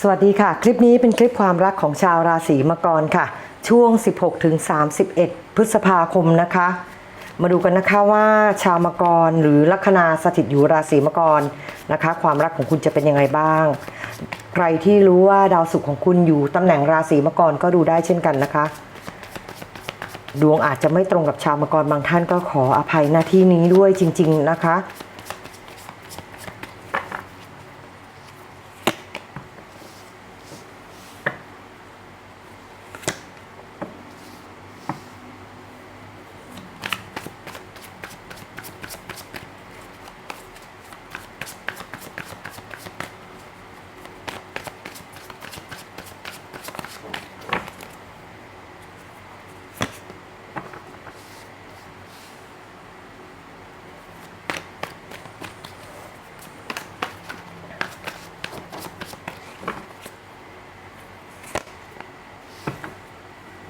สวัสดีค่ะ คลิปนี้เป็นคลิปความรักของชาวราศีมังกรค่ะ ช่วง 16ถึง31 พฤษภาคมนะคะ มาดูกันนะคะว่าชาวมังกรหรือลัคนาสถิตอยู่ราศีมังกรนะคะ ความรักของคุณจะเป็นยังไงบ้าง ใครที่รู้ว่าดาวศุกร์ของคุณอยู่ตำแหน่งราศีมังกรก็ดูได้เช่นกันนะคะ ดวงอาจจะไม่ตรงกับชาวมังกรบางท่านก็ขออภัยหน้าที่นี้ด้วยจริง ๆ นะคะ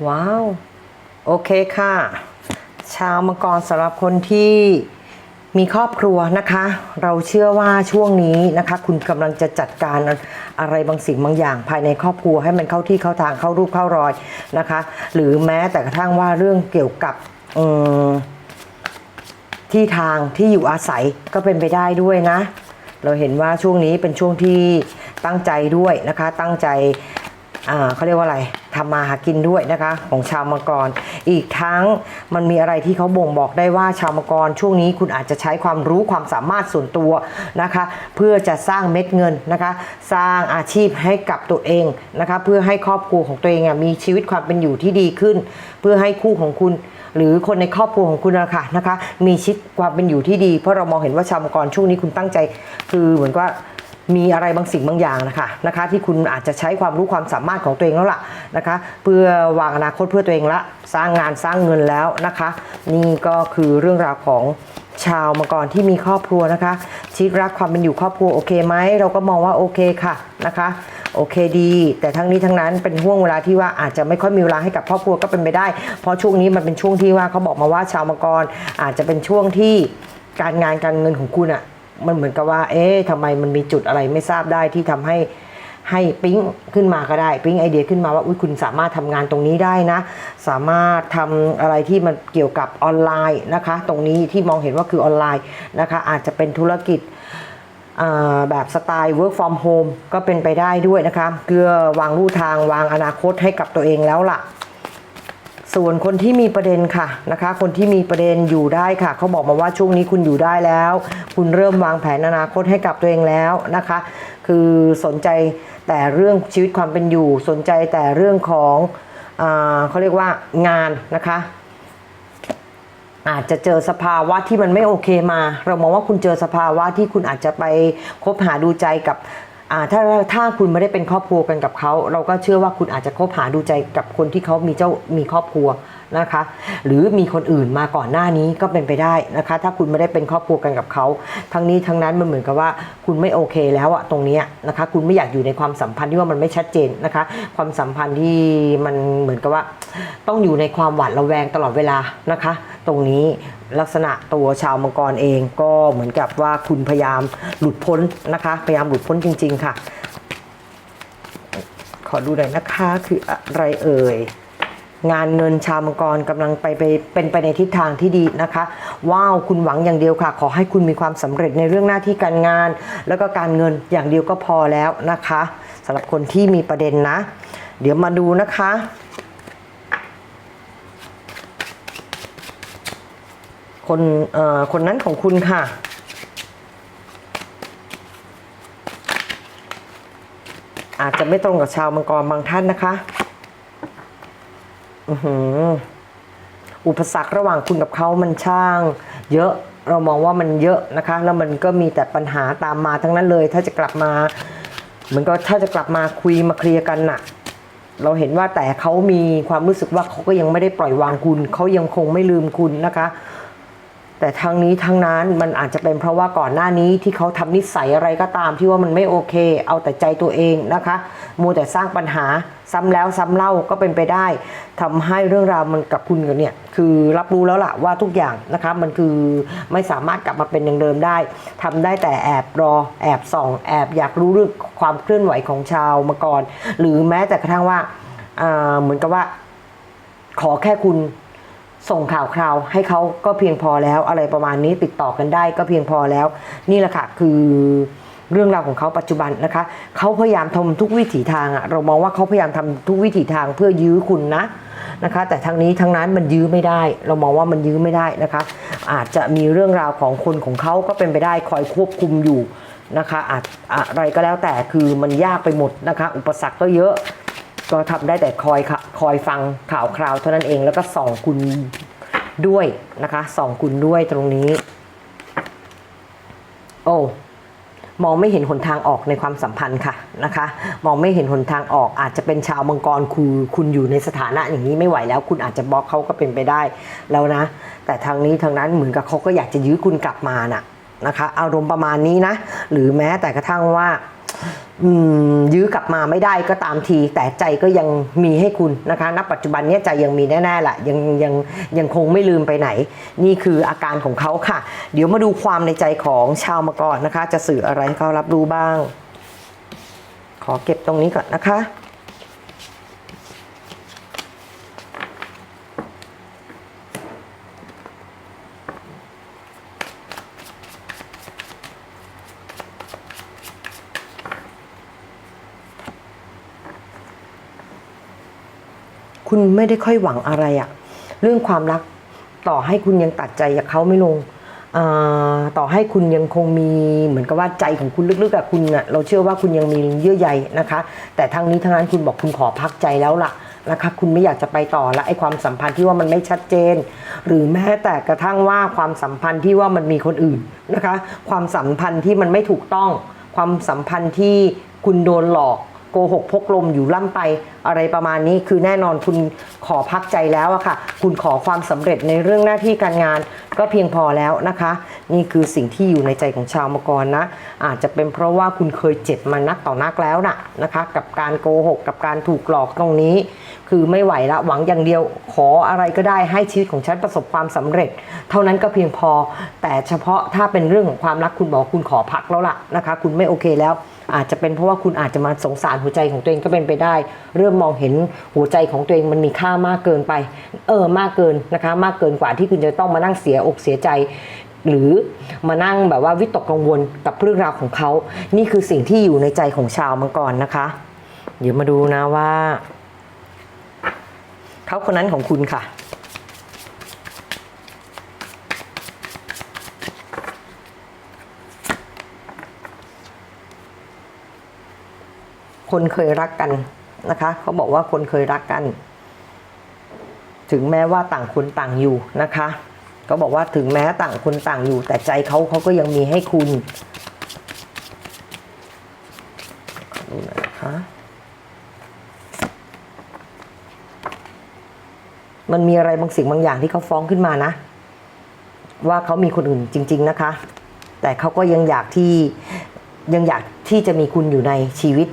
ว้าว โอเคค่ะ ชาวมังกรสำหรับคนที่มีครอบครัวนะคะ เราเชื่อว่าช่วงนี้นะคะ คุณกำลังจะจัดการอะไรบางสิ่งบางอย่าง ภายในครอบครัวให้มันเข้าที่เข้าทางเข้ารูปเข้ารอยนะคะ หรือแม้แต่กระทั่งว่าเรื่องเกี่ยวกับที่ทางที่อยู่อาศัยก็เป็นไปได้ด้วยนะ เราเห็นว่าช่วงนี้เป็นช่วงที่ตั้งใจด้วยนะคะ ตั้งใจ เขาเรียกว่าอะไรทำมาหากินด้วยนะคะ ของชาวมังกร อีกทั้งมันมีอะไรที่เขาบ่งบอกได้ว่าชาวมังกรช่วงนี้คุณอาจจะใช้ความรู้ความสามารถส่วนตัวนะคะ เพื่อจะสร้างเม็ดเงินนะคะ สร้างอาชีพให้กับตัวเองนะคะ เพื่อให้ครอบครัวของตัวเองมีชีวิตความเป็นอยู่ที่ดีขึ้น เพื่อให้คู่ของคุณหรือคนในครอบครัวของคุณนะคะนะคะ มีชีวิตความเป็นอยู่ที่ดี เพราะเรามองเห็นว่าชาวมังกรช่วงนี้คุณตั้งใจ คือเหมือนว่า มีอะไรบางสิ่งบางอย่างนะคะนะคะ ที่คุณอาจจะใช้ความรู้ความสามารถของตัวเองแล้วล่ะนะคะ เพื่อวางอนาคตเพื่อตัวเองละสร้างงานสร้างเงินแล้วนะคะ นี่ก็คือเรื่องราวของชาวมังกรที่มีครอบครัวนะคะชีวิตรักความเป็นอยู่ครอบครัวโอเคไหมเราก็มองว่าโอเคค่ะนะคะโอเคดี แต่ทั้งนี้ทั้งนั้นเป็นห่วงเวลาที่ว่าอาจจะไม่ค่อยมีเวลาให้กับครอบครัวก็เป็นไปได้ เพราะช่วงนี้มันเป็นช่วงที่ว่าเขาบอกมาว่าชาวมังกรอาจจะเป็นช่วงที่การงานการเงินของคุณอะ่ะ มันเหมือนกับว่า เอ๊ะทำไมมันมีจุดอะไรไม่ทราบได้ที่ทำให้ให้ปิ๊งขึ้นมาก็ได้ปิ๊งไอเดียขึ้นมาว่าอุ้ยคุณสามารถทำงานตรงนี้ได้นะ สามารถทำอะไรที่มันเกี่ยวกับออนไลน์นะคะ ตรงนี้ที่มองเห็นว่าคือออนไลน์นะคะ อาจจะเป็นธุรกิจอ่าแบบสไตล์ work from home ก็เป็นไปได้ด้วยนะคะเพื่อวางลู่ทางวางอนาคตให้กับตัวเองแล้วล่ะ ส่วนคนที่มีประเด็นค่ะนะคะ คนที่มีประเด็นอยู่ได้ค่ะเขาบอกมาว่าช่วงนี้คุณอยู่ได้แล้ว คุณเริ่มวางแผนอนาคตให้กับตัวเองแล้วนะคะ คือสนใจแต่เรื่องชีวิตความเป็นอยู่สนใจแต่เรื่องของอาเขาเรียกว่างานนะคะอาจจะเจอสภาวะที่มันไม่โอเคมา เรามองว่าคุณเจอสภาวะที่คุณอาจจะไปคบหาดูใจกับ ถ้าถ้าคุณไม่ได้เป็นครอบครัวกันกับเขา เราก็เชื่อว่าคุณอาจจะคบหาดูใจกับคนที่เขามีเจ้ามีครอบครัวนะคะ หรือมีคนอื่นมาก่อนหน้านี้ก็เป็นไปได้นะคะ ถ้าคุณไม่ได้เป็นครอบครัวกันกับเขา ทั้งนี้ทั้งนั้นมันเหมือนกับว่าคุณไม่โอเคแล้วอะตรงนี้นะคะ คุณไม่อยากอยู่ในความสัมพันธ์ที่ว่ามันไม่ชัดเจนนะคะ ความสัมพันธ์ที่มันเหมือนกับว่า ต้องอยู่ในความหวาดระแวงตลอดเวลานะคะ ตรงนี้ ลักษณะตัวชาวมังกรเองก็เหมือนกับว่าคุณพยายามหลุดพ้นนะคะ พยายามหลุดพ้นจริง ๆ ค่ะ ขอดูหน่อยนะคะคืออะไรเอ่ยงานเงินชาวมังกรกำลังไปไปเป็นไปในทิศทางที่ดีนะคะ ว้าวคุณหวังอย่างเดียวค่ะ ขอให้คุณมีความสำเร็จในเรื่องหน้าที่การงาน แล้วก็การเงินอย่างเดียวก็พอแล้วนะคะสำหรับคนที่มีประเด็นนะ เดี๋ยวมาดูนะคะ คนเอ่อคนนั้นของคุณค่ะ อาจจะไม่ตรงกับชาวมังกรบางท่านนะคะอือหืออุปสรรคระหว่างคุณกับเขามันช่าง เยอะเรามองว่ามันเยอะนะคะ แล้วมันก็มีแต่ปัญหาตามมาทั้งนั้นเลย ถ้าจะกลับมา เหมือนก็ถ้าจะกลับมาคุยมาเคลียร์กันน่ะ เราเห็นว่าแต่เขามีความรู้สึกว่าเขาก็ยังไม่ได้ปล่อยวางคุณ เขายังคงไม่ลืมคุณนะคะ แต่ทั้งนี้ทั้งนั้นมันอาจจะเป็นเพราะว่าก่อนหน้านี้ที่เขาทำนิสัยอะไรก็ตามที่ว่ามันไม่โอเค เอาแต่ใจตัวเองนะคะมัวแต่สร้างปัญหาซ้ำแล้วซ้ำเล่าก็เป็นไปได้ทำให้เรื่องราวมันกับคุณกันเนี่ยคือรับรู้แล้วล่ะว่าทุกอย่างนะคะมันคือไม่สามารถกลับมาเป็นอย่างเดิมได้ทำได้แต่แอบรอแอบส่องแอบอยากรู้เรื่องความเคลื่อนไหวของชาวมาก่อนหรือแม้แต่กระทั่งว่าเหมือนกับว่า ขอแค่คุณ ส่งข่าวคราวให้เขาก็เพียงพอแล้วอะไรประมาณนี้ติดต่อกันได้ก็เพียงพอแล้ว นี่แหละค่ะคือเรื่องราวของเขาปัจจุบันนะคะเขาพยายามทำทุกวิถีทางอะเรามองว่าเขาพยายามทำทุกวิถีทางเพื่อยื้อคุณนะนะคะ แต่ทางนี้ทางนั้นมันยื้อไม่ได้ เรามองว่ามันยื้อไม่ได้นะคะ อาจจะมีเรื่องราวของคนของเขาก็เป็นไปได้คอยควบคุมอยู่นะคะอาจอะไรก็แล้วแต่คือมันยากไปหมดนะคะ อุปสรรคก็เยอะ ก็ทำได้แต่คอยค่ะคอยฟังข่าวคราวเท่านั้นเองแล้วก็ส่องคุณด้วยนะคะส่องคุณด้วยตรงนี้ โอ้มองไม่เห็นหนทางออกในความสัมพันธ์ค่ะนะคะ มองไม่เห็นหนทางออก อาจจะเป็นชาวมังกรคือคุณอยู่ในสถานะอย่างนี้ไม่ไหวแล้ว คุณอาจจะบล็อกเขาก็เป็นไปได้แล้วนะ แต่ทางนี้ทางนั้นเหมือนกับเขาก็อยากจะยื้อคุณกลับมาน่ะนะคะ อารมณ์ประมาณนี้นะ หรือแม้แต่กระทั่งว่า ยื้อกลับมาไม่ได้ก็ตามที แต่ใจก็ยังมีให้คุณนะคะณปัจจุบันนี้ใจยังมีแน่ๆแหละยังยังยังคงไม่ลืมไปไหน นี่คืออาการของเขาค่ะ เดี๋ยวมาดูความในใจของชาวมกรนะคะ จะสื่ออะไรเขารับรู้บ้าง ขอเก็บตรงนี้ก่อนนะคะ ไม่ได้ค่อยหวังอะไรอะเรื่องความรักต่อให้คุณยังตัดใจกับเขาไม่ลงต่อให้คุณยังคงมีเหมือนกับว่าใจของคุณลึกๆกับคุณอะเราเชื่อว่าคุณยังมีเยื่อใยนะคะ แต่ทั้งนี้ทั้งนั้นคุณบอกคุณขอพักใจแล้วล่ะนะคะคุณไม่อยากจะไปต่อละไอ้ความสัมพันธ์ที่ว่ามันไม่ชัดเจน หรือแม้แต่กระทั่งว่าความสัมพันธ์ที่ว่ามันมีคนอื่นนะคะ ความสัมพันธ์ที่มันไม่ถูกต้อง ความสัมพันธ์ที่คุณโดนหลอก โกหกพกลมอยู่ล่ำไปอะไรประมาณนี้คือแน่นอนคุณขอพักใจแล้วอะค่ะ คุณขอความสำเร็จในเรื่องหน้าที่การงานก็เพียงพอแล้วนะคะ นี่คือสิ่งที่อยู่ในใจของชาวมกรนะ อาจจะเป็นเพราะว่าคุณเคยเจ็บมานักต่อนักแล้วนะนะคะ กับการโกหกกับการถูกหลอกตรงนี้ คือไม่ไหวละหวังอย่างเดียวขออะไรก็ได้ให้ชีวิตของฉันประสบความสำเร็จ เท่านั้นก็เพียงพอ แต่เฉพาะถ้าเป็นเรื่องของความรักคุณบอกคุณขอพักแล้วล่ะนะคะ คุณไม่โอเคแล้ว อาจจะเป็นเพราะว่าคุณอาจจะมาสงสารหัวใจของตัวเองก็เป็นไปได้ เริ่มมองเห็นหัวใจของตัวเองมันมีค่ามากเกินไป เออมากเกินนะคะ มากเกินกว่าที่คุณจะต้องมานั่งเสียอกเสียใจหรือมานั่งแบบว่าวิตกกังวลกับเรื่องราวของเขา นี่คือสิ่งที่อยู่ในใจของชาวมังกรนะคะ เดี๋ยวมาดูนะว่า เขาคนนั้นของคุณค่ะ คนเคยรักกันนะคะเขาบอกว่าคนเคยรักกัน ถึงแม้ว่าต่างคนต่างอยู่นะคะก็บอกว่าถึงแม้ต่างคนต่างอยู่ แต่ใจเขาเขาก็ยังมีให้คุณดูหน่อยนะคะมันมีอะไรบางสิ่งบางอย่างที่เขาฟ้องขึ้นมานะ ว่าเขามีคนอื่นจริง ๆนะคะ แต่เขาก็ยังอยากที่ยังอยากที่จะมีคุณอยู่ในชีวิต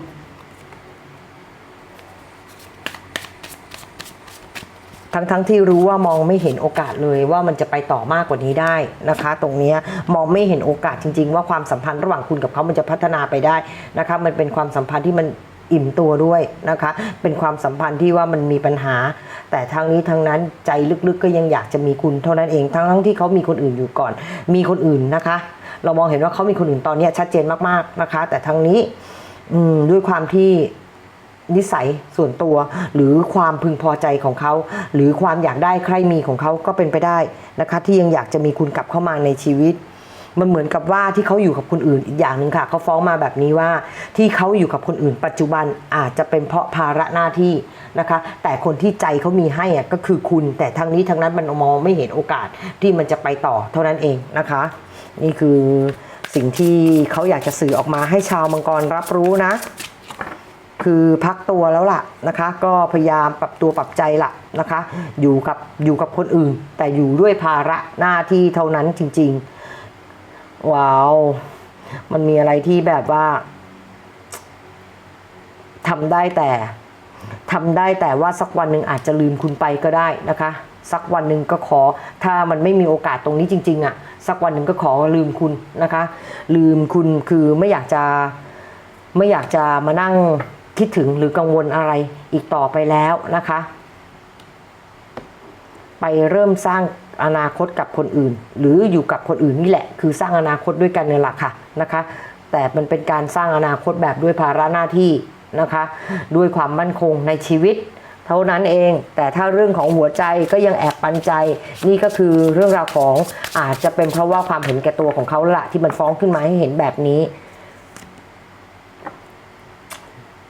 ทั้งๆทที่รู้ว่ามองไม่เห็นโอกาสเลยว่ามันจะไปต่อมากกว่านี้ได้นะคะ ตรงนี้มองไม่เห็นโอกาสจริง ๆ ว่าความสัมพันธ์ระหว่างคุณกับเขามันจะพัฒนาไปได้นะคะ มันเป็นความสัมพันธ์ที่มันอิ่มตัวด้วยนะคะ เป็นความสัมพันธ์ที่ว่ามันมีปัญหา แต่ทางนี้ทางนั้นใจลึกๆก็ยังอยากจะมีคุณเท่านั้นเองทั้งๆที่เขามีคนอื่นอยู่ก่อน มีคนอื่นนะคะ เรามองเห็นว่าเขามีคนอื่นตอนนี้ชัดเจนมากๆนะคะ แต่ทางนี้ด้วยความที่ นิสัยส่วนตัว หรือความพึงพอใจของเขา หรือความอยากได้ใครมีของเขาก็เป็นไปได้นะคะ ที่ยังอยากจะมีคุณกลับเข้ามาในชีวิต มันเหมือนกับว่าที่เขาอยู่กับคนอื่นอีกอย่างหนึ่งค่ะเขาฟ้องมาแบบนี้ว่า ที่เขาอยู่กับคนอื่น ปัจจุบันอาจจะเป็นเพราะภาระหน้าที่นะคะ แต่คนที่ใจเขามีให้อะก็คือคุณ แต่ทางนี้ทางนั้นมันมองไม่เห็นโอกาสที่มันจะไปต่อเท่านั้นเองนะคะ นี่คือสิ่งที่เขาอยากจะสื่อออกมาให้ชาวมังกรรับรู้นะ คือพักตัวแล้วล่ะนะคะ ก็พยายามปรับตัวปรับใจล่ะนะคะ อยู่กับอยู่กับคนอื่น แต่อยู่ด้วยภาระหน้าที่เท่านั้นจริง ๆ ว้าว มันมีอะไรที่แบบว่าทำได้แต่ทำได้แต่ว่าสักวันหนึ่งอาจจะลืมคุณไปก็ได้นะคะ สักวันหนึ่งก็ขอถ้ามันไม่มีโอกาสตรงนี้จริง ๆอะ่ะ สักวันหนึ่งก็ขอลืมคุณนะคะ ลืมคุณคือไม่อยากจะไม่อยากจะมานั่ง คิดถึงหรือกังวลอะไรอีกต่อไปแล้วนะคะ ไปเริ่มสร้างอนาคตกับคนอื่น หรืออยู่กับคนอื่นนี่แหละ คือสร้างอนาคตด้วยกันเนี่ยแหละค่ะนะคะ แต่มันเป็นการสร้างอนาคตแบบด้วยภาระหน้าที่นะคะ ด้วยความมั่นคงในชีวิต เท่านั้นเองแต่ถ้าเรื่องของหัวใจก็ยังแอบปันใจ นี่ก็คือเรื่องราวของอาจจะเป็นเพราะว่าความเห็นแก่ตัวของเขาละที่มันฟ้องขึ้นมาให้เห็นแบบนี้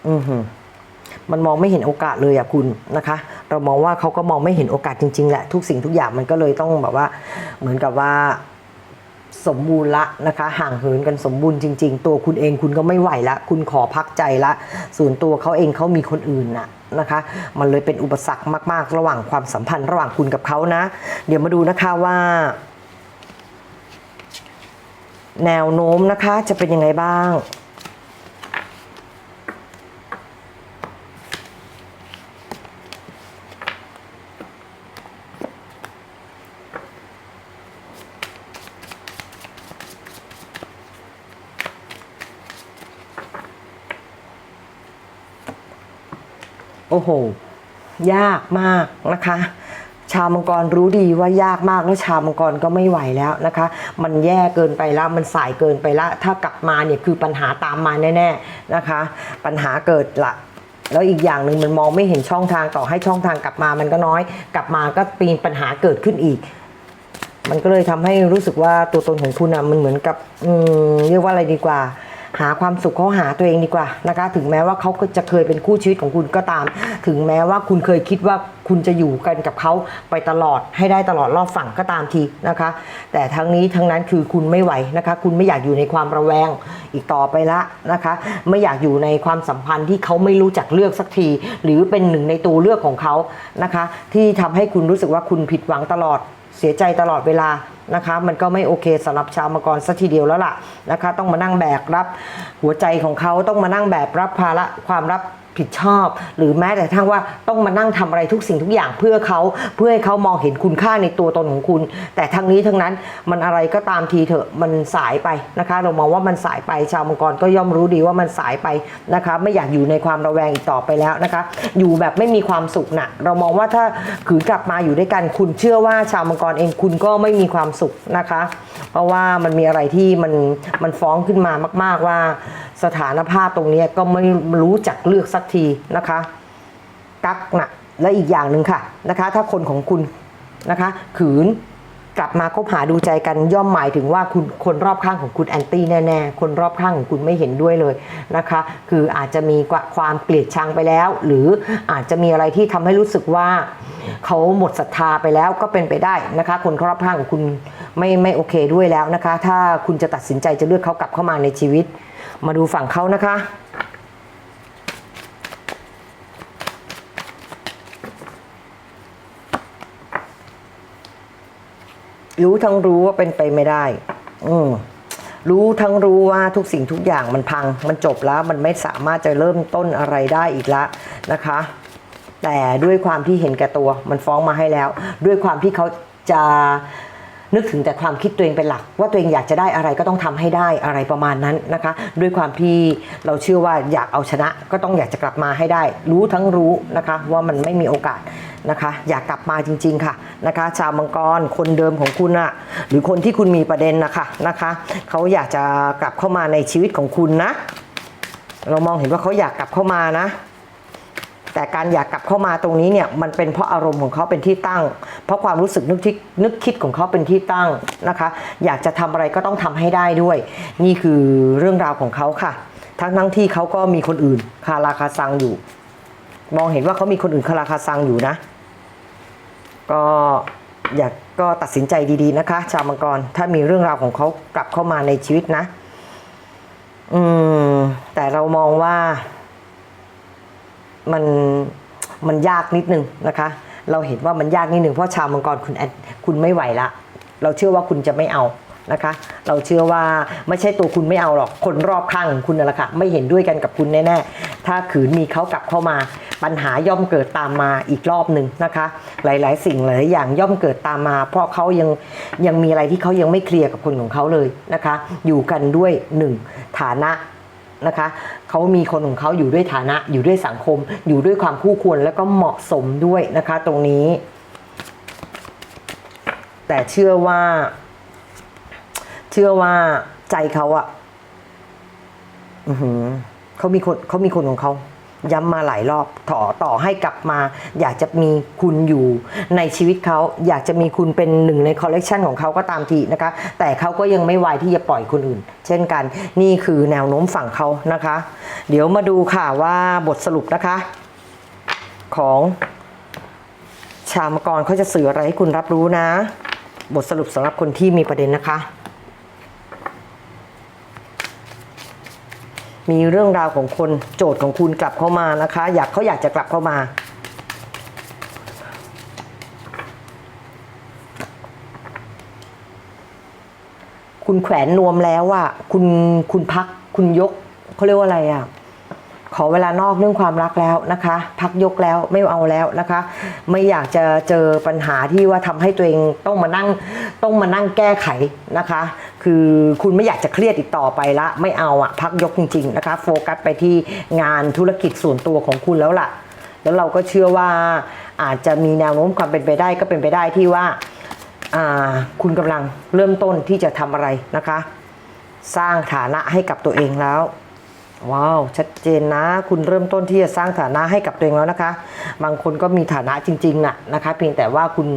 อือหือมันมองไม่เห็นโอกาสเลยอะคุณนะคะ เรามองว่าเขาก็มองไม่เห็นโอกาสจริงๆแหละทุกสิ่งทุกอย่างมันก็เลยต้องแบบว่า เหมือนกับว่าสมบูรณ์ละนะคะ ห่างเหินกันสมบูรณ์จริง ๆ ตัวคุณเองคุณก็ไม่ไหวละ คุณขอพักใจละ ส่วนตัวเขาเองเขามีคนอื่นน่ะนะคะ มันเลยเป็นอุปสรรคมากๆ ระหว่างความสัมพันธ์ระหว่างคุณกับเขานะ เดี๋ยวมาดูนะคะว่า แนวโน้มนะคะจะเป็นยังไงบ้าง โอ้โห ยากมากนะคะ ชาวมังกรรู้ดีว่ายากมากแล้วชาวมังกรก็ไม่ไหวแล้วนะคะ มันแย่เกินไปล้วมันสายเกินไปละ ถ้ากลับมาเนี่ยคือปัญหาตามมาแน่ ๆนะคะ ปัญหาเกิดละแล้วอีกอย่างหนึ่งมันมองไม่เห็นช่องทางต่อให้ช่องทางกลับมามันก็น้อย กลับมาก็ปีนปัญหาเกิดขึ้นอีก มันก็เลยทำให้รู้สึกว่าตัวตนของคุณอะมันเหมือนกับเรียกว่าอะไรดีกว่า หาความสุขเขาหาตัวเองดีกว่านะคะ ถึงแม้ว่าเขาจะเคยเป็นคู่ชีวิตของคุณก็ตาม ถึงแม้ว่าคุณเคยคิดว่าคุณจะอยู่กันกับเขาไปตลอดให้ได้ตลอดรอบฝั่งก็ตามทีนะคะ แต่ทั้งนี้ทั้งนั้นคือคุณไม่ไหวนะคะ คุณไม่อยากอยู่ในความระแวงอีกต่อไปละนะคะ ไม่อยากอยู่ในความสัมพันธ์ที่เขาไม่รู้จักเลือกสักที หรือเป็นหนึ่งในตัวเลือกของเขานะคะ ที่ทำให้คุณรู้สึกว่าคุณผิดหวังตลอด เสียใจตลอดเวลานะคะมันก็ไม่โอเคสำหรับชาวมังกรสัทีเดียวแล้วล่ะนะคะ ต้องมานั่งแบกรับหัวใจของเขาต้องมานั่งแบกรับภาระความรับ ผิดชอบ หรือแม้แต่ทั้งว่าต้องมานั่งทำอะไรทุกสิ่งทุกอย่างเพื่อเขาเพื่อให้เขามองเห็นคุณค่าในตัวตนของคุณ แต่ทั้งนี้ทั้งนั้นมันอะไรก็ตามทีเถอะมันสายไปนะคะ เรามองว่ามันสายไปชาวมังกรก็ย่อมรู้ดีว่ามันสายไปนะคะ ไม่อยากอยู่ในความระแวงอีกต่อไปแล้วนะคะ อยู่แบบไม่มีความสุขนะเรามองว่าถ้าขืนกลับมาอยู่ด้วยกันคุณเชื่อว่าชาวมังกรเองคุณก็ไม่มีความสุขนะคะ เพราะว่ามันมีอะไรที่มันมันฟ้องขึ้นมามาก ๆว่า สถานภาพตรงนี้ก็ไม่รู้จักเลือกสักทีนะคะ กักหนะและอีกอย่างหนึ่งค่ะนะคะ ถ้าคนของคุณนะคะ ขืนกลับมาคบหาดูใจกันย่อมหมายถึงว่าคุณคนรอบข้างของคุณแอนตี้แน่ๆ คนรอบข้างของคุณไม่เห็นด้วยเลยนะคะ คืออาจจะมีความเกลียดชังไปแล้ว หรืออาจจะมีอะไรที่ทำให้รู้สึกว่า เขาหมดศรัทธาไปแล้วก็เป็นไปได้นะคะ คนรอบข้างของคุณไม่ไม่โอเคด้วยแล้วนะคะ ถ้าคุณจะตัดสินใจจะเลือกเขากลับเข้ามาในชีวิต มาดูฝั่งเขานะคะ รู้ทั้งรู้ว่าเป็นไปไม่ได้ อืมรู้ทั้งรู้ว่าทุกสิ่งทุกอย่างมันพัง มันจบแล้วมันไม่สามารถจะเริ่มต้นอะไรได้อีกละนะคะ แต่ด้วยความที่เห็นแก่ตัว มันฟ้องมาให้แล้ว ด้วยความที่เขาจะ นึกถึงแต่ความคิดตัวเองเป็นหลัก ว่าตัวเองอยากจะได้อะไรก็ต้องทำให้ได้อะไรประมาณนั้นนะคะ ด้วยความที่เราเชื่อว่าอยากเอาชนะก็ต้องอยากจะกลับมาให้ได้ รู้ทั้งรู้นะคะว่ามันไม่มีโอกาสนะคะ อยากกลับมาจริง ๆค่ะนะคะ ชาวมังกรคนเดิมของคุณอะหรือคนที่คุณมีประเด็นนะคะนะคะเขาอยากจะกลับเข้ามาในชีวิตของคุณนะ เรามองเห็นว่าเขาอยากกลับเข้ามานะ แต่การอยากกลับเข้ามาตรงนี้เนี่ยมันเป็นเพราะอารมณ์ของเขาเป็นที่ตั้ง เพราะความรู้สึกนึกที่นึกคิดของเขาเป็นที่ตั้งนะคะ อยากจะทำอะไรก็ต้องทำให้ได้ด้วย นี่คือเรื่องราวของเขาค่ะ ทั้งทั้งที่เขาก็มีคนอื่นคาราคาซังอยู่ มองเห็นว่าเขามีคนอื่นคาราคาซังอยู่นะ ก็อยากก็ตัดสินใจดีๆนะคะ ชาวมังกรถ้ามีเรื่องราวของเขากลับเข้ามาในชีวิตนะ อืมแต่เรามองว่า มันมันยากนิดนึงนะคะ เราเห็นว่ามันยากนิดนึงเพราะชาวมังกรคุณแอนคุณไม่ไหวละ เราเชื่อว่าคุณจะไม่เอานะคะ เราเชื่อว่าไม่ใช่ตัวคุณไม่เอาหรอก คนรอบข้างของคุณนั่นแหละค่ะไม่เห็นด้วยกันกับคุณแน่ๆ ถ้าขืนมีเขากลับเข้ามาปัญหาย่อมเกิดตามมาอีกรอบหนึ่งนะคะ หลายๆ สิ่งหลายอย่างย่อมเกิดตามมา เพราะเขายังยังมีอะไรที่เขายังไม่เคลียร์กับคนของเขาเลยนะคะ อยู่กันด้วยหนึ่งฐานะ นะคะเขามีคนของเขาอยู่ด้วยฐานะอยู่ด้วยสังคม อยู่ด้วยความคู่ควรแล้วก็เหมาะสมด้วยนะคะ ตรงนี้ แต่เชื่อว่า เชื่อว่าใจเขาอะ่ะเขามีคนเขามีคนของเขา ย้ำมาหลายรอบต่อต่อให้กลับมา อยากจะมีคุณอยู่ในชีวิตเขาอยากจะมีคุณเป็นหนึ่งในคอลเลกชันของเขาก็ตามทีนะคะ แต่เขาก็ยังไม่ไวที่จะปล่อยคนอื่น เช่นกันนี่คือแนวโน้มฝั่งเขานะคะ เดี๋ยวมาดูค่ะว่าบทสรุปนะคะ ของชาวมกรเขาจะสื่ออะไรให้คุณรับรู้นะ บทสรุปสำหรับคนที่มีประเด็นนะคะ มีเรื่องราวของคนโจทย์ของคุณกลับเข้ามานะคะ อยากเขาอยากจะกลับเข้ามา คุณแขวนนวมแล้วอะคุณคุณพักคุณยกเขาเรียกว่าอะไรอะขอเวลานอกเรื่องความรักแล้วนะคะ พักยกแล้วไม่เอาแล้วนะคะ ไม่อยากจะเจอปัญหาที่ว่าทำให้ตัวเองต้องมานั่งต้องมานั่งแก้ไขนะคะ คือคุณไม่อยากจะเครียดอีกต่อไปละไม่เอาอะพักยกจริง ๆ นะคะ โฟกัสไปที่งานธุรกิจส่วนตัวของคุณแล้วล่ะ แล้วเราก็เชื่อว่าอาจจะมีแนวโน้มความเป็นไปได้ก็เป็นไปได้ที่ว่าอ่าคุณกำลังเริ่มต้นที่จะทำอะไรนะคะ สร้างฐานะให้กับตัวเองแล้วว้าวชัดเจนนะ คุณเริ่มต้นที่จะสร้างฐานะให้กับตัวเองแล้วนะคะ บางคนก็มีฐานะจริงๆน่ะนะคะ เพียงแต่ว่าคุณ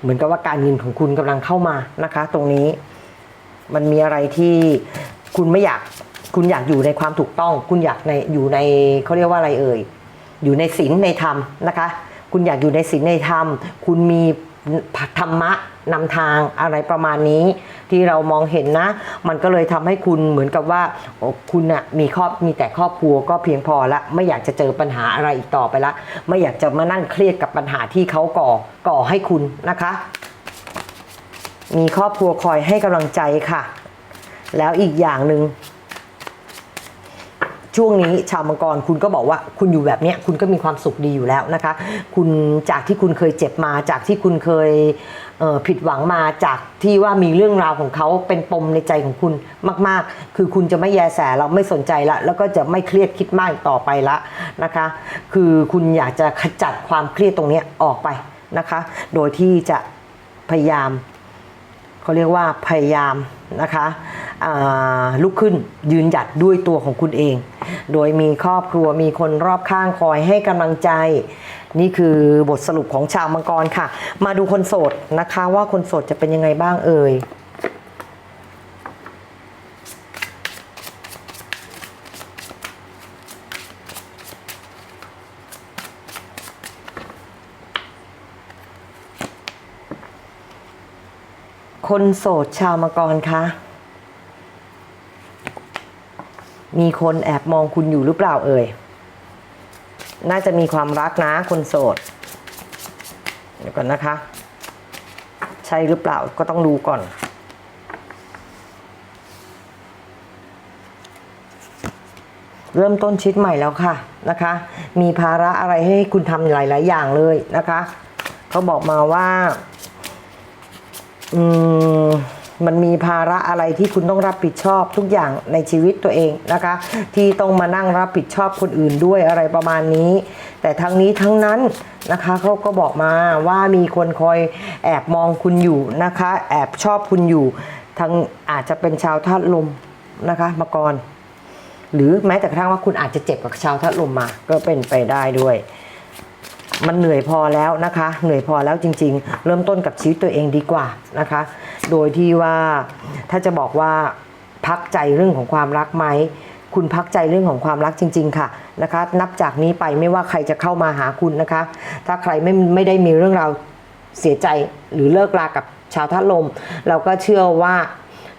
เหมือนกับว่าการเงินของคุณกำลังเข้ามานะคะ ตรงนี้ มันมีอะไรที่คุณไม่อยากคุณอยากอยู่ในความถูกต้อง คุณอยากในอยู่ในเขาเรียกว่าอะไรเอ่ย อยู่ในศีลในธรรมนะคะ คุณอยากอยู่ในศีลในธรรม คุณมีธรรมะนำทางอะไรประมาณนี้ ที่เรามองเห็นนะ มันก็เลยทำให้คุณเหมือนกับว่าโอ้คุณน่ะมีครอบมีแต่ครอบครัวก็เพียงพอละ ไม่อยากจะเจอปัญหาอะไรอีกต่อไปละ ไม่อยากจะมานั่งเครียดกับปัญหาที่เขาก่อก่อให้คุณนะคะ มีครอบครัวคอยให้กำลังใจค่ะ แล้วอีกอย่างหนึ่งช่วงนี้ชาวมังกรคุณก็บอกว่าคุณอยู่แบบเนี้ยคุณก็มีความสุขดีอยู่แล้วนะคะ คุณจากที่คุณเคยเจ็บมา จากที่คุณเคยเผิดหวังมาจากที่ว่ามีเรื่องราวของเขาเป็นปมในใจของคุณมาก ๆ คือคุณจะไม่แยแสเราไม่สนใจละ แล้วก็จะไม่เครียดคิดมากต่อไปละนะคะ คือคุณอยากจะขจัดความเครียดตรงนี้ออกไปนะคะ โดยที่จะพยายาม เขาเรียกว่าพยายามนะคะลุกขึ้นยืนหยัดด้วยตัวของคุณเอง โดยมีครอบครัวมีคนรอบข้างคอยให้กำลังใจ นี่คือบทสรุปของชาวมังกรค่ะ มาดูคนโสดนะคะว่าคนโสดจะเป็นยังไงบ้างเอ่ย คนโสดชาวมังกรคะมีคนแอบมองคุณอยู่หรือเปล่าเอ่ย น่าจะมีความรักนะคนโสด เดี๋ยวก่อนนะคะ ใช่หรือเปล่าก็ต้องดูก่อน เริ่มต้นชีวิตใหม่แล้วค่ะนะคะ มีภาระอะไรให้คุณทำหลาย ๆ อย่างเลยนะคะ เขาบอกมาว่า มันมีภาระอะไรที่คุณต้องรับผิดชอบทุกอย่างในชีวิตตัวเองนะคะ ที่ต้องมานั่งรับผิดชอบคนอื่นด้วยอะไรประมาณนี้ แต่ทั้งนี้ทั้งนั้นนะคะเขาก็บอกมาว่ามีคนคอยแอบมองคุณอยู่นะคะ แอบชอบคุณอยู่ทั้งอาจจะเป็นชาวธาตุลมนะคะมาก่อนหรือแม้แต่กระทั่งว่าคุณอาจจะเจ็บกับชาวธาตุลมมา ก็เป็นไปได้ด้วย มันเหนื่อยพอแล้วนะคะ เหนื่อยพอแล้วจริง ๆ เริ่มต้นกับชีวิตตัวเองดีกว่านะคะ โดยที่ว่าถ้าจะบอกว่าพักใจเรื่องของความรักไหมคุณพักใจเรื่องของความรักจริง ๆ ค่ะนะคะ นับจากนี้ไปไม่ว่าใครจะเข้ามาหาคุณนะคะ ถ้าใครไม่ไม่ได้มีเรื่องราวเสียใจหรือเลิกรากับชาวธาตุลม เราก็เชื่อว่า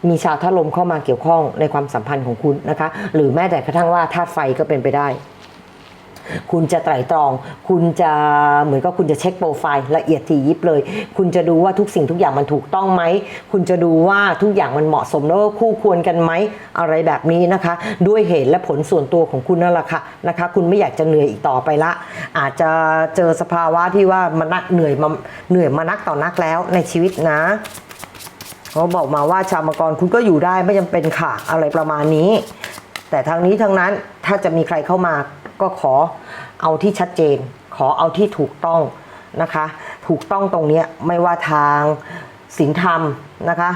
มีชาวธาตุลมเข้ามาเกี่ยวข้องในความสัมพันธ์ของคุณนะคะ หรือแม้แต่กระทั่งว่าธาตุไฟก็เป็นไปได้ คุณจะไตร่ตรอง คุณจะเหมือนกับคุณจะเช็คโปรไฟล์ละเอียดถี่ยิบเลย คุณจะดูว่าทุกสิ่งทุกอย่างมันถูกต้องไหม คุณจะดูว่าทุกอย่างมันเหมาะสมแล้วก็คู่ควรกันไหมอะไรแบบนี้นะคะ ด้วยเหตุและผลส่วนตัวของคุณนั่นแหละค่ะนะคะ คุณไม่อยากจะเหนื่อยอีกต่อไปละ อาจจะเจอสภาวะที่ว่ามันักเหนื่อยมาเหนื่อยมานักต่อนักแล้วในชีวิตนะเขาบอกมาว่าชาวมังกรคุณก็อยู่ได้ไม่จำเป็นค่ะอะไรประมาณนี้ แต่ทางนี้ทั้งนั้นถ้าจะมีใครเข้ามา ก็ขอเอาที่ชัดเจน ขอเอาที่ถูกต้องนะคะ ถูกต้องตรงนี้ไม่ว่าทางศีลธรรมนะคะ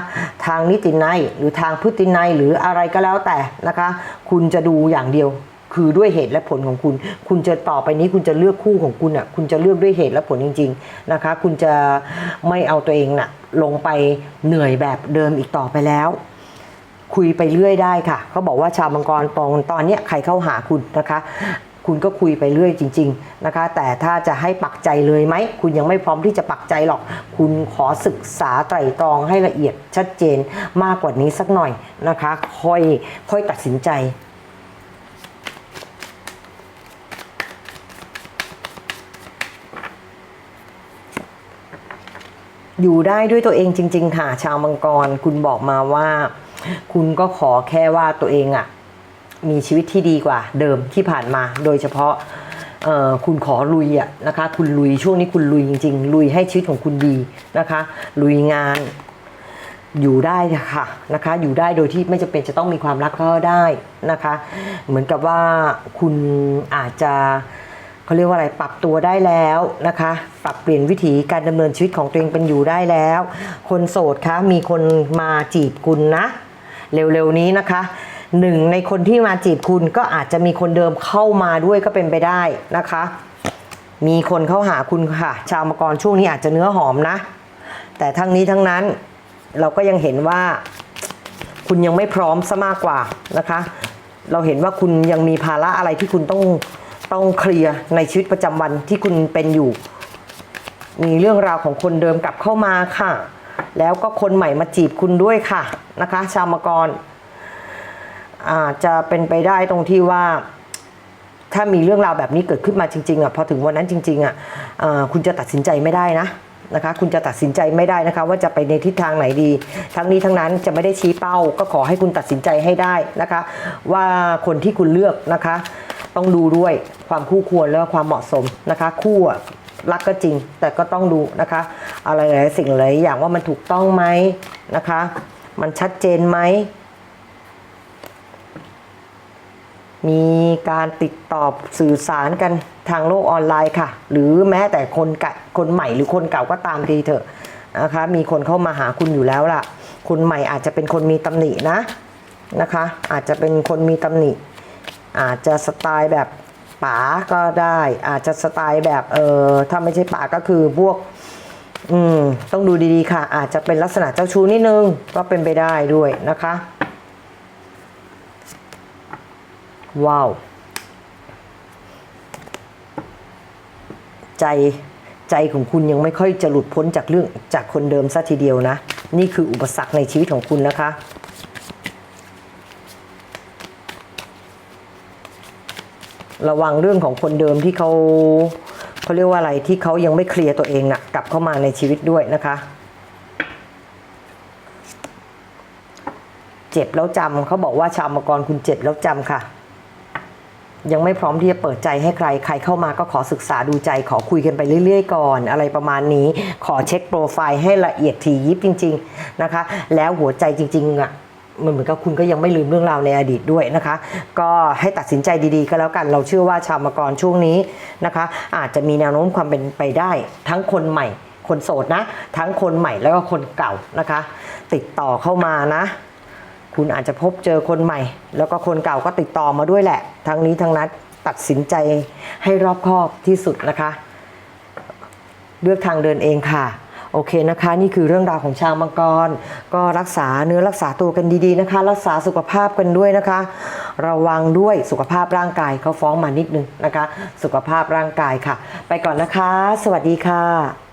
ทางนิตินัยหรือทางพฤตินัยหรืออะไรก็แล้วแต่นะคะ คุณจะดูอย่างเดียวคือด้วยเหตุและผลของคุณ คุณจะต่อไปนี้คุณจะเลือกคู่ของคุณอะ คุณจะเลือกด้วยเหตุและผลจริง ๆนะคะ คุณจะไม่เอาตัวเองน่ะลงไปเหนื่อยแบบเดิมอีกต่อไปแล้ว คุยไปเรื่อยได้ค่ะ เขาบอกว่าชาวมังกรตอนตอนเนี้ยใครเข้าหาคุณนะคะ คุณก็คุยไปเรื่อยจริง ๆนะคะ แต่ถ้าจะให้ปักใจเลยไหม คุณยังไม่พร้อมที่จะปักใจหรอก คุณขอศึกษาไตร่ตรองให้ละเอียดชัดเจนมากกว่านี้สักหน่อยนะคะ ค่อยค่อยตัดสินใจอยู่ได้ด้วยตัวเองจริง ๆ ค่ะ ชาวมังกร คุณบอกมาว่า คุณก็ขอแค่ว่าตัวเองอะ มีชีวิตที่ดีกว่า เดิมที่ผ่านมา โดยเฉพาะคุณขอลุยอะนะคะคุณลุยช่วงนี้คุณลุยจริง ๆ ลุยให้ชีวิตของคุณดีนะคะ ลุยงานอยู่ได้ค่ะนะคะ อยู่ได้โดยที่ไม่จำเป็นจะต้องมีความรักก็ได้นะคะ เหมือนกับว่าคุณอาจจะเขาเรียกว่าอะไรปรับตัวได้แล้วนะคะ ปรับเปลี่ยนวิถีการดำเนินชีวิตของตัวเองเป็นอยู่ได้แล้ว คนโสดคะมีคนมาจีบคุณนะ เร็วๆนี้นะคะ หนึ่งในคนที่มาจีบคุณก็อาจจะมีคนเดิมเข้ามาด้วยก็เป็นไปได้นะคะ มีคนเข้าหาคุณค่ะ ชาวมังกรช่วงนี้อาจจะเนื้อหอมนะ แต่ทั้งนี้ทั้งนั้นเราก็ยังเห็นว่า คุณยังไม่พร้อมซะมากกว่านะคะ เราเห็นว่าคุณยังมีภาระอะไรที่คุณต้องต้องเคลียร์ในชีวิตประจำวันที่คุณเป็นอยู่ มีเรื่องราวของคนเดิมกลับเข้ามาค่ะ แล้วก็คนใหม่มาจีบคุณด้วยค่ะนะคะ ชาวมังกร อาจจะเป็นไปได้ตรงที่ว่า ถ้ามีเรื่องราวแบบนี้เกิดขึ้นมาจริงๆอะพอถึงวันนั้นจริง ๆอะคุณจะตัดสินใจไม่ได้นะนะคะคุณจะตัดสินใจไม่ได้นะคะว่าจะไปในทิศทางไหนดี ทั้งนี้ทั้งนั้นจะไม่ได้ชี้เป้า ก็ขอให้คุณตัดสินใจให้ได้นะคะ ว่าคนที่คุณเลือกนะคะ ต้องดูด้วยความคู่ควรและความเหมาะสมนะคะ คู่รักก็จริง แต่ก็ต้องดูนะคะ อะไรหลายสิ่งหลายอย่างว่ามันถูกต้องไหมนะคะ มันชัดเจนไหม มีการติดต่อสื่อสารกันทางโลกออนไลน์ค่ะ หรือแม้แต่คนกะคนใหม่หรือคนเก่าก็ตามทีเถอะนะคะ มีคนเข้ามาหาคุณอยู่แล้วล่ะ คนใหม่อาจจะเป็นคนมีตำหนินะนะคะ อาจจะเป็นคนมีตำหนิ อาจจะสไตล์แบบป๋าก็ได้ อาจจะสไตล์แบบเออถ้าไม่ใช่ป๋าก็คือพวกอืมต้องดูดีๆค่ะ อาจจะเป็นลักษณะเจ้าชู้นิดนึงก็เป็นไปได้ด้วยนะคะ ว้าว ใจใจของคุณยังไม่ค่อยจะหลุดพ้นจากเรื่องจากคนเดิมซะทีเดียวนะ นี่คืออุปสรรคในชีวิตของคุณนะคะ ระวังเรื่องของคนเดิมที่เขาเขาเรียกว่าอะไรที่เขายังไม่เคลียร์ตัวเองนะ่ะกลับเข้ามาในชีวิตด้วยนะคะเจ็บแล้วจำเขาบอกว่าชาวมังกรคุณเจ็บแล้วจำค่ะ ยังไม่พร้อมที่จะเปิดใจให้ใคร ใครเข้ามาก็ขอศึกษาดูใจ ขอคุยกันไปเรื่อย ๆ ก่อน อะไรประมาณนี้ ขอเช็คโปรไฟล์ให้ละเอียดถี่ยิบจริง ๆ นะคะ แล้วหัวใจจริง ๆ อะ มันเหมือนกับคุณก็ยังไม่ลืมเรื่องราวในอดีตด้วยนะคะ ก็ให้ตัดสินใจดีๆ ก็แล้วกัน เราเชื่อว่าชาวมังกรช่วงนี้นะคะ อาจจะมีแนวโน้มความเป็นไปได้ ทั้งคนใหม่ คนโสดนะ ทั้งคนใหม่แล้วก็คนเก่านะคะ ติดต่อเข้ามานะ คุณอาจจะพบเจอคนใหม่ แล้วก็คนเก่าก็ติดต่อมาด้วยแหละ ทั้งนี้ทั้งนั้นตัดสินใจให้รอบคอบที่สุดนะคะ เลือกทางเดินเองค่ะ โอเคนะคะ นี่คือเรื่องราวของชาวมังกร ก็รักษาเนื้อรักษาตัวกันดีๆนะคะ รักษาสุขภาพกันด้วยนะคะ ระวังด้วยสุขภาพร่างกายเขาฟ้องมานิดนึงนะคะ สุขภาพร่างกายค่ะ ไปก่อนนะคะ สวัสดีค่ะ